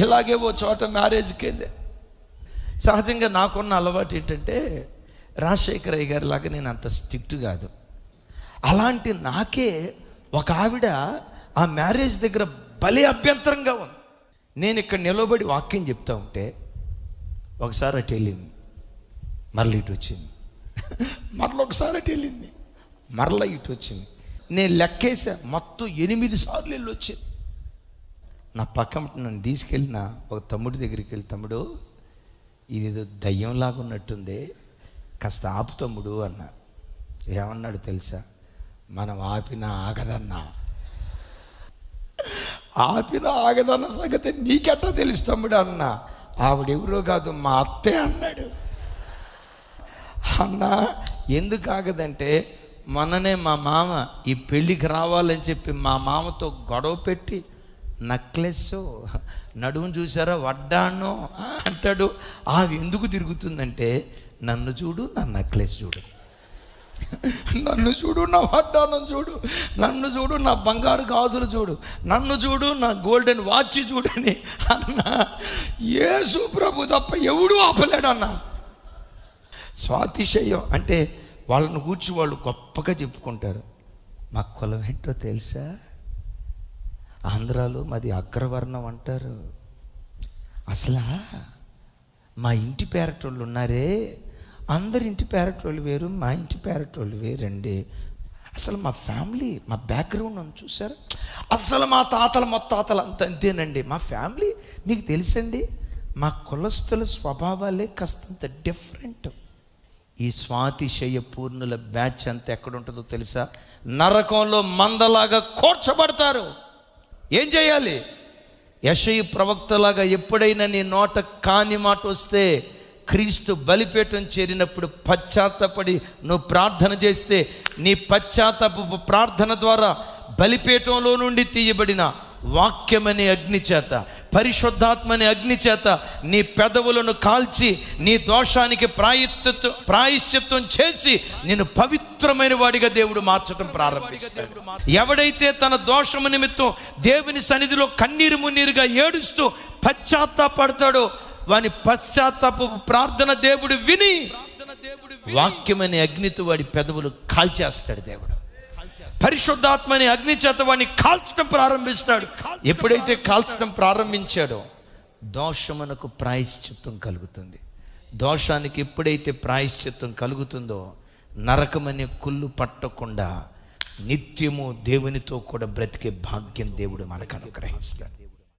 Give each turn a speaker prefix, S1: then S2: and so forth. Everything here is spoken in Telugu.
S1: ఇలాగే ఓ చోట మ్యారేజ్కి వెళ్ళే సహజంగా నాకున్న అలవాటు ఏంటంటే రాజశేఖర్ అయ్య గారి లాగా నేను అంత స్ట్రిక్ట్ కాదు. అలాంటి నాకే ఒక ఆవిడ ఆ మ్యారేజ్ దగ్గర భలే అభ్యంతరంగా ఉంది. నేను ఇక్కడ నిలబడి వాక్యం చెప్తా ఉంటే ఒకసారి అటు వెళ్ళింది. మరల ఇటు వచ్చింది. మరల ఒకసారి అటు వెళ్ళింది. మరల ఇటు వచ్చింది. నేను లెక్కేసా మొత్తం ఎనిమిది సార్లు వెళ్ళి వచ్చింది నా పక్కన నన్ను తీసుకెళ్ళిన ఒక తమ్ముడి దగ్గరికి వెళ్ళి తమ్ముడు ఇదేదో దయ్యంలాగా ఉన్నట్టుంది కాస్త ఆపు తమ్ముడు అన్న. ఏమన్నాడు తెలుసా? మనం ఆపిన ఆగదన్నా. ఆపిన ఆగదన్న సంగతి నీకెట్టా తెలుసు తమ్ముడు అన్న. ఆవిడెవరో కాదు మా అత్తే అన్నాడు. అన్న ఎందుకు ఆగదంటే మొన్ననే మా మామ ఈ పెళ్ళికి రావాలని చెప్పి మా మామతో గొడవ పెట్టి నక్లెస్ నడుము చూసారా వడ్డాను అంటాడు. ఆవి ఎందుకు తిరుగుతుందంటే నన్ను చూడు నా నక్లెస్ చూడు. నన్ను చూడు నా వడ్డానం చూడు. నన్ను చూడు నా బంగారు గాజులు చూడు. నన్ను చూడు నా గోల్డెన్ వాచ్ చూడని అన్న. యేసు ప్రభు తప్ప ఎవడూ ఆపలేడు స్వాతిశయం అంటే వాళ్ళని కూర్చి వాళ్ళు గొప్పగా చెప్పుకుంటారు. మా కులం ఏంటో తెలుసా? ఆంధ్రాలో మాది అగ్రవర్ణం అంటారు. అసలా? మా ఇంటి పేరటోళ్ళు ఉన్నారే? అందరి ఇంటి పేరటోళ్ళు వేరు మా ఇంటి పేరటోళ్ళు వేరండి. అసలు మా ఫ్యామిలీ మా బ్యాక్గ్రౌండ్ అని చూసారు అసలు మా తాతల మొత్తాతలు అంత అంతేనండి. మా ఫ్యామిలీ మీకు తెలుసండి మా కులస్తుల స్వభావాలే కాస్తంత డిఫరెంట్. ఈ స్వాతిశయ పూర్ణుల బ్యాచ్ అంతా ఎక్కడ ఉంటుందో తెలుసా? నరకంలో మందలాగా కూర్చబడతారు. ఏం చేయాలి? యశయి ప్రవక్తలాగా ఎప్పుడైనా నీ నోట కాని మాట వస్తే క్రీస్తు బలిపీఠం చేరినప్పుడు పశ్చాత్తపడి నువ్వు ప్రార్థన చేస్తే నీ పశ్చాత్తాప ప్రార్థన ద్వారా బలిపీఠంలో నుండి తీయబడిన వాక్యమనే అగ్ని చేత పరిశుద్ధాత్మని అగ్ని చేత నీ పెదవులను కాల్చి నీ దోషానికి ప్రాయత్తం ప్రాయశ్చిత్వం చేసి నేను పవిత్రమైన వాడిగా దేవుడు మార్చడం ప్రారంభిస్తాడు. ఎవడైతే తన దోషము నిమిత్తం దేవుని సన్నిధిలో కన్నీరు మున్నీరుగా ఏడుస్తూ పశ్చాత్తాపడతాడో వాని పశ్చాత్తాప ప్రార్థన దేవుడు విని వాక్యమనే అగ్నితో వాడి పెదవులు కాల్చేస్తాడు దేవుడు. పరిశుద్ధాత్మని అగ్ని చేత వాడిని కాల్చడం ప్రారంభిస్తాడు. ఎప్పుడైతే కాల్చడం ప్రారంభించాడో దోషమునకు ప్రాయశ్చిత్తం కలుగుతుంది. దోషానికి ఎప్పుడైతే ప్రాయశ్చిత్తం కలుగుతుందో నరకమనే కుళ్ళు పట్టకుండా నిత్యము దేవునితో కూడా బ్రతికే భాగ్యం దేవుడు మనకు అనుగ్రహిస్తాడు.